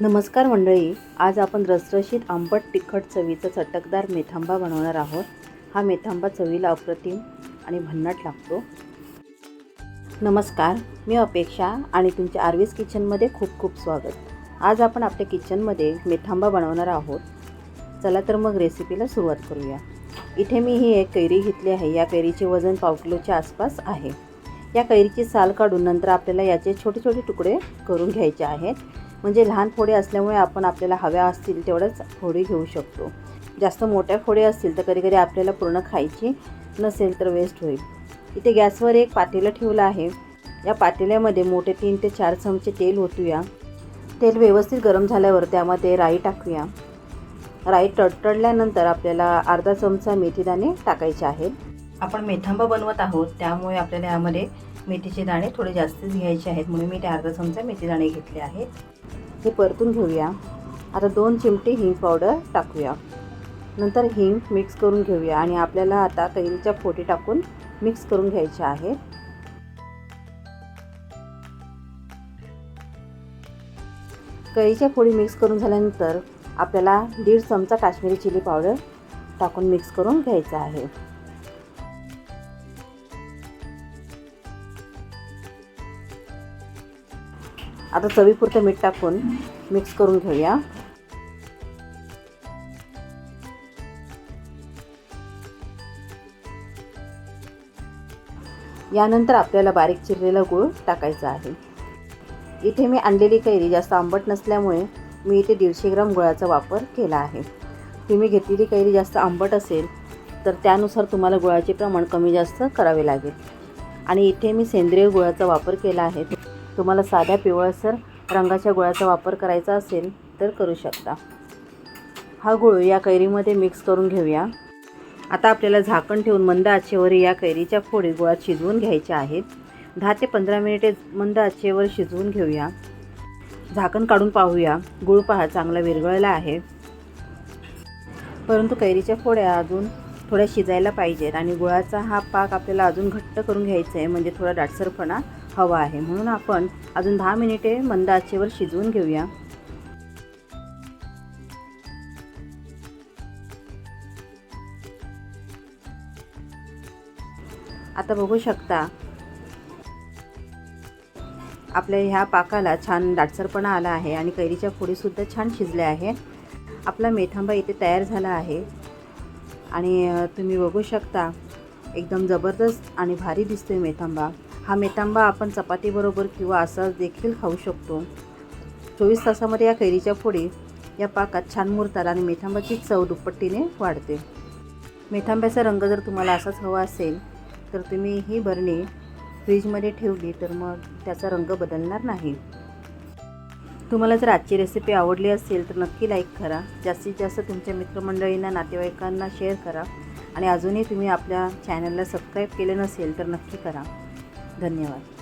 नमस्कार मंडळी आज आपण रसरशीत आंबट तिखट चवीचा चटकदार मेथांबा बनवणार आहोत. हा मेथांबा चवीला अप्रतिम आणि भन्नाट लागतो. नमस्कार मी अपेक्षा आणि तुमच्या आर्वीस किचनमध्ये खूप खूप स्वागत. आज आपण आपल्या किचनमध्ये मेथांबा बनवणार आहोत. चला तर मग रेसिपीला सुरुवात करूया. इथे मी ही एक कैरी घेतली आहे. या कैरीचे वजन पाव किलोच्या आसपास आहे. या कैरीची साल काढून नंतर आपल्याला याचे छोटे छोटे तुकडे करून घ्यायचे आहेत. म्हणजे लहान फोडे असल्यामुळे आपण आपल्याला हव्या असतील तेवढ्याच फोडी घेऊ शकतो. जास्त मोठ्या फोडे असतील तर कधी कधी आपल्याला पूर्ण खायची नसेल तर वेस्ट होईल. इथे गॅसवर एक पातेलं ठेवलं आहे. या पातेल्यामध्ये मोठे तीन ते चार चमचे तेल ओतूया. तेल व्यवस्थित गरम झाल्यावर त्यामध्ये राई टाकूया. राई तडतडल्यानंतर आपल्याला अर्धा चमचा मेथीदाणे टाकायचे आहेत. आपण मेथांबा बनवत आहोत त्यामुळे आपल्याला यामध्ये मेथीचे दाणे थोडे जास्तच घ्यायचे आहेत म्हणून मी ते अर्धा चमचा मेथी दाणे घेतले आहेत. हे परतून घेऊया. आता दोन चिमटे हिंग पावडर टाकूया. नंतर हिंग मिक्स करून घेऊया आणि आपल्याला आता कैरीच्या फोटी टाकून मिक्स करून घ्यायचे आहे. कैरीच्या फोडी मिक्स करून झाल्यानंतर आपल्याला दीड चमचा काश्मीरी चिली पावडर टाकून मिक्स करून घ्यायचं आहे. आता चवीपुरतं मीठ टाकून मिक्स करून घेऊया. यानंतर आपल्याला बारीक चिरलेला गूळ टाकायचा आहे. इथे मी आणलेली कैरी जास्त आंबट नसल्यामुळे मी इथे दीडशे ग्राम गुळाचा वापर केला आहे. तुम्ही घेतलेली कैरी जास्त आंबट असेल तर त्यानुसार तुम्हाला गुळाचे प्रमाण कमी जास्त करावे लागेल. आणि इथे मी सेंद्रिय गुळाचा वापर केला आहे. तुम्हाला साध्या पिवळसर रंगाच्या गुळाचा वापर करायचा असेल तर करू शकता. हा गुळ या कैरीमध्ये मिक्स करून घेऊया. आता आपल्याला झाकण ठेवून मंद आचेवर या कैरीच्या फोडी गुळात शिजवून घ्यायच्या आहेत. दहा ते पंधरा मिनिटे मंद आचेवर शिजवून घेऊया. झाकण काढून पाहूया. गुळ पहा चांगला विरघळला आहे. परंतु कैरीच्या फोड्या अजून थोड्या शिजायला पाहिजेत आणि गुळाचा हा पाक आपल्याला अजून घट्ट करून घ्यायचा आहे. म्हणजे थोडा दाटसरपणा हवा आहे. म्हणून आपण अजून दहा मिनिटे मंद आचेवर शिजवून घेऊया. आता बघू शकता आपल्या ह्या पाकाला छान दाटसरपणा आला आहे आणि कैरीच्या फोडीसुद्धा छान शिजल्या आहेत. आपला मेथांबा इथे तयार झाला आहे. आणि तुम्ही बघू शकता एकदम जबरदस्त आणि भारी दिसतोय मेथांबा. हा मेथांबा आपण चपातीबरोबर किंवा असा देखील खाऊ शकतो. चोवीस तासामध्ये या कैरीच्या फोडी या पाकात छान मुरतात आणि मेथांबाची चव दुप्पट्टीने वाढते. मेथांब्याचा रंग जर तुम्हाला असाच हवा असेल तर तुम्ही ही भरणी फ्रीजमध्ये ठेवली तर मग त्याचा रंग बदलणार नाही. तुम्हाला जर आजची रेसिपी आवडली असेल तर नक्की लाईक करा. जास्तीत जास्त तुमच्या मित्रमंडळींना नातेवाईकांना शेअर करा. आणि अजूनही तुम्ही आपल्या चॅनलला सबस्क्राईब केले नसेल तर नक्की करा. धन्यवाद